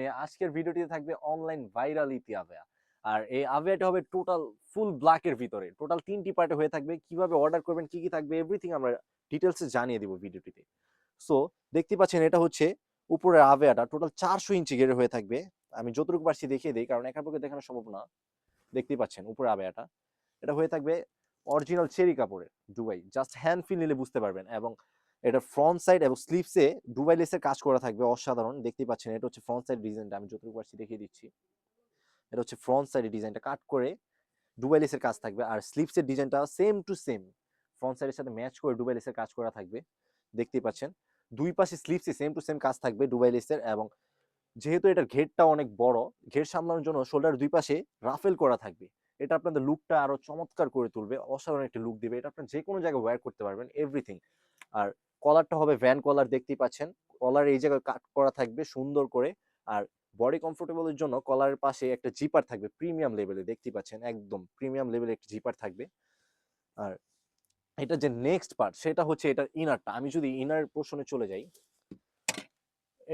নিয়ে আজকের ভিডিওটিতে থাকবে অনলাইন ভাইরাল ইতি আভেয়া আর এই আভেয়াটা হবে টোটাল ফুল ব্ল্যাকের ভিতরে। টোটাল তিনটি পার্টে হয়ে থাকবে, কীভাবে অর্ডার করবেন, কি কি থাকবে এভরিথিং আমরা ডিটেলসে জানিয়ে দিব ভিডিওটিতে। সো দেখতে পাচ্ছেন এটা হচ্ছে উপরের আভেয়াটা টোটাল চারশো ইঞ্চি গেড়ে হয়ে থাকবে। আমি যতটুকু পারছি দেখিয়ে দিই, কারণ একার পক্ষে দেখানো সম্ভব না। দেখতেই পাচ্ছেন উপরে আবেয়াটা এটা হয়ে থাকবে অরিজিনাল চেরি কাপড়ের দুবাই জাস্ট হ্যান্ড ফিল নিলে বুঝতে পারবেন এবং এটা ফ্রন্ট সাইড এবং স্লিপসে দুবাই লেসের কাজ করা থাকবে, অসাধারণ। দেখতে পাচ্ছেন, এটা হচ্ছে ফ্রন্ট সাইড ডিজাইনটা আমি যতটুকু পারছি দেখিয়ে দিচ্ছি। এটা হচ্ছে ফ্রন্ট সাইডের ডিজাইনটা কাট করে দুবাই লেসের কাজ থাকবে, আর স্লিপসের ডিজাইনটা সেম টু সেম ফ্রন্ট সাইডের সাথে ম্যাচ করে দুবাই লেসের কাজ করা থাকবে, দেখতেই পাচ্ছেন। দুই পাশে স্লিপসে সেম টু সেম কাজ থাকবে দুবাই লেসের এবং যেহেতু এটার ঘেরটা অনেক বড়, ঘের সামলানোর জন্য শোল্ডার দুই পাশে রাফেল করা থাকবে। এটা আপনাদের লুকটা আরও চমৎকার করে তুলবে, অসাধারণ একটা লুক দিবে। এটা আপনার যে কোনো জায়গায় ওয়্যার করতে পারবেন এভরিথিং আর কলারটা হবে ভ্যান কলার দেখতেই পাচ্ছেন। কলার এই জায়গায় কাট করা থাকবে সুন্দর করে। আর বডি কমফোর্টেবলের জন্য কলারের পাশে একটা জিপার থাকবে প্রিমিয়াম লেভেলে দেখতেই পাচ্ছেন, একদম প্রিমিয়াম লেভেলে একটা জিপার থাকবে। আর এটা যে নেক্সট পার্ট সেটা হচ্ছে এটার ইনারটা আমি যদি ইনার পোর্শনে চলে যাই,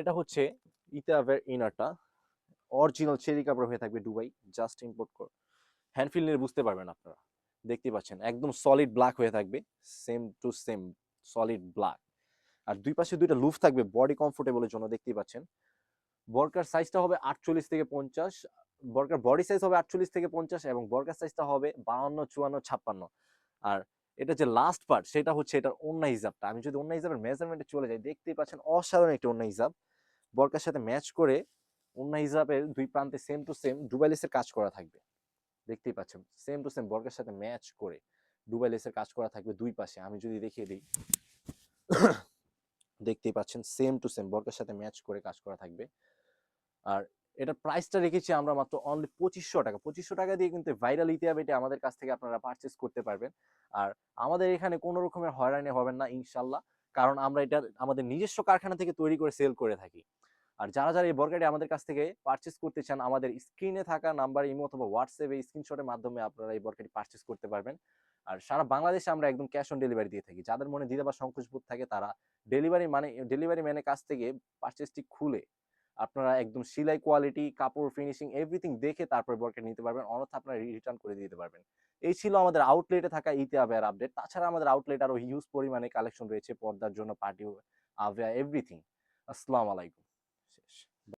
এটা হচ্ছে ইতাভের ইনারটা অরিজিনাল চেরি কাপড় হয়ে থাকবে দুবাই জাস্ট ইম্পোর্ট কর হ্যান্ড ফিল নিয়ে বুঝতে পারবেন আপনারা। দেখতে পাচ্ছেন, একদম সলিড ব্ল্যাক হয়ে থাকবে same to same solid black আর দুই পাশে দুইটা লুফ থাকবে বডি কমফোর্টেবলের জন্য, দেখতেই পাচ্ছেন। বরকার সাইজটা হবে আটচল্লিশ থেকে পঞ্চাশ, বরকার বডি সাইজ হবে আটচল্লিশ থেকে পঞ্চাশ এবং বরকার সাইজটা হবে বাউন্ন চুয়ান্ন, ছাপ্পান্ন। আর এটা যে লাস্ট পার্ট সেটা হচ্ছে এটার অন্য হিসাবটা। আমি যদি অন্য হিসাবের মেজারমেন্টে চলে যাই, দেখতেই পাচ্ছেন অসাধারণ একটি অন্য হিসাব। বরকার সাথে ম্যাচ করে অন্য হিসাবের দুই প্রান্তে সেম টু সেম ডুবাইলিসের কাজ করা থাকবে। দেখতেই পাচ্ছেন। সেম টু সেম বর্গের সাথে ম্যাচ করে দুবাই লেসের কাজ করা থাকবে দুই পাশে। আমি যদি দেখিয়ে দিই, দেখতেই পাচ্ছেন সেম টু সেম বর্গের সাথে ম্যাচ করে কাজ করা থাকবে। আর এটার প্রাইসটা রেখেছি আমরা মাত্র অনলি পঁচিশশো টাকা। পঁচিশশো টাকা দিয়ে কিন্তু ভাইরাল ইতিহাব এটা আমাদের কাছ থেকে আপনারা পারচেস করতে পারবেন। আর আমাদের এখানে কোনো রকমের হয়রানি হবেন না, ইনশাল্লাহ। কারণ আমরা এটা আমাদের নিজস্ব কারখানা থেকে তৈরি করে সেল করে থাকি। আর যারা যারা এই বর্গাটি আমাদের কাছ থেকে পারচেস করতে চান, আমাদের স্ক্রিনে থাকা নাম্বার ইমো অথবা হোয়াটসঅ্যাপে স্ক্রিনশটের মাধ্যমে আপনারা এই বর্গাটি পারচেস করতে পারবেন। আর সারা বাংলাদেশে আমরা একদম ক্যাশ অন ডেলিভারি দিয়ে থাকি। যাদের মনে দিতে বা সংকোচবোধ থাকে, তারা ডেলিভারি মানে ডেলিভারি ম্যানের কাছ থেকে পারচেসটি খুলে আপনারা একদম সিলাই কোয়ালিটি কাপড় ফিনিশিং এভরিথিং দেখে তারপর বর্গাটি নিতে পারবেন। অন্যথা আপনারা রিটার্ন করে দিতে পারবেন। এই ছিল আমাদের আউটলেটে থাকা ইতে আবেয়ার আপডেট তাছাড়া আমাদের আউটলেট আরও হিউজ পরিমাণে কালেকশন রয়েছে। পর্দার জন্য পার্টি আভিয়া এভরিথিং আসসালামু আলাইকুম। arkadaşlar.